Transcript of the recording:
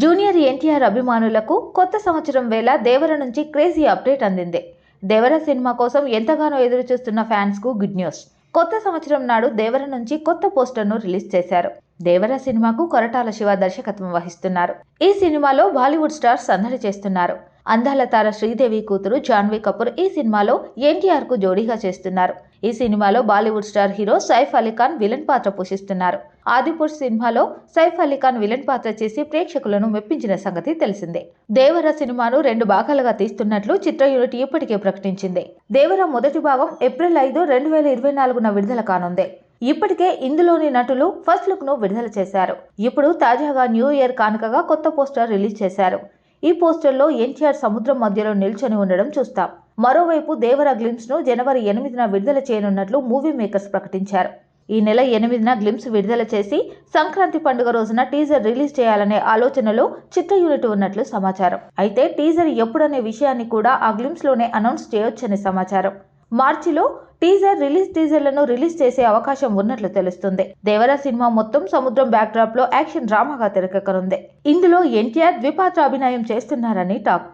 Junior NTR అభిమానులకు కొత్త సంవత్సరం వేళ దేవర నుంచి క్రేజీ అప్డేట్ అందింది. దేవర సినిమా కోసం ఎంతగానో ఎదురుచూస్తున్న ఫ్యాన్స్కు ఫ్యాన్స్కు గుడ్ న్యూస్. కొత్త సంవత్సరం నాడు దేవర నుంచి కొత్త పోస్టర్ను రిలీజ్ చేశారు. దేవర సినిమాకు కొరటాల శివ దర్శకత్వం వహిస్తున్నారు. ఈ సినిమాలో బాలీవుడ్ స్టార్స్ సందడి చేస్తున్నారు. అందాల తార శ్రీదేవి కూతురు జాన్వీ కపూర్ ఈ సినిమాలో ఎన్టీఆర్కు జోడీగా చేస్తున్నారు. ఈ సినిమాలో Bollywood star hero Saif Ali Khan villain పాత్ర పోషిస్తున్నారు. ఆదిపురుష్ సినిమాలో సైఫ్ అలీ ఖాన్ విలన్ పాత్ర చేసి ప్రేక్షకులను మెప్పించిన సంగతి తెలిసిందే. దేవర సినిమాను రెండు భాగాలుగా తీస్తున్నట్లు చిత్ర యూనిట్ ఇప్పటికే ప్రకటించింది. దేవర మొదటి భాగం ఏప్రిల్ ఐదు రెండు వేల ఇరవై నాలుగున విడుదల కానుంది. ఇప్పటికే ఇందులోని నటులు ఫస్ట్ లుక్ను విడుదల చేశారు. ఇప్పుడు తాజాగా న్యూ ఇయర్ కానుకగా కొత్త పోస్టర్ రిలీజ్ చేశారు. ఈ పోస్టర్లో ఎన్టీఆర్ సముద్రం మధ్యలో నిల్చొని ఉండడం చూస్తాం. మరోవైపు దేవర గ్లిమ్స్ను జనవరి ఎనిమిదిన విడుదల చేయనున్నట్లు మూవీ మేకర్స్ ప్రకటించారు. ఈ నెల ఎనిమిదిన గ్లిమ్స్ విడుదల చేసి సంక్రాంతి పండుగ రోజున టీజర్ రిలీజ్ చేయాలనే ఆలోచనలో చిత్ర యూనిట్ ఉన్నట్లు సమాచారం. అయితే టీజర్ ఎప్పుడనే విషయాన్ని కూడా ఆ గ్లిమ్స్లోనే అనౌన్స్ చేయొచ్చని సమాచారం. మార్చిలో టీజర్ రిలీజ్ టీజర్లను రిలీజ్ చేసే అవకాశం ఉన్నట్లు తెలుస్తుంది. దేవర సినిమా మొత్తం సముద్రం బ్యాక్ డ్రాప్లో యాక్షన్ డ్రామాగా తెరకెక్కనుంది. ఇందులో ఎన్టీఆర్ ద్విపాత్ర అభినయం చేస్తున్నారని టాక్.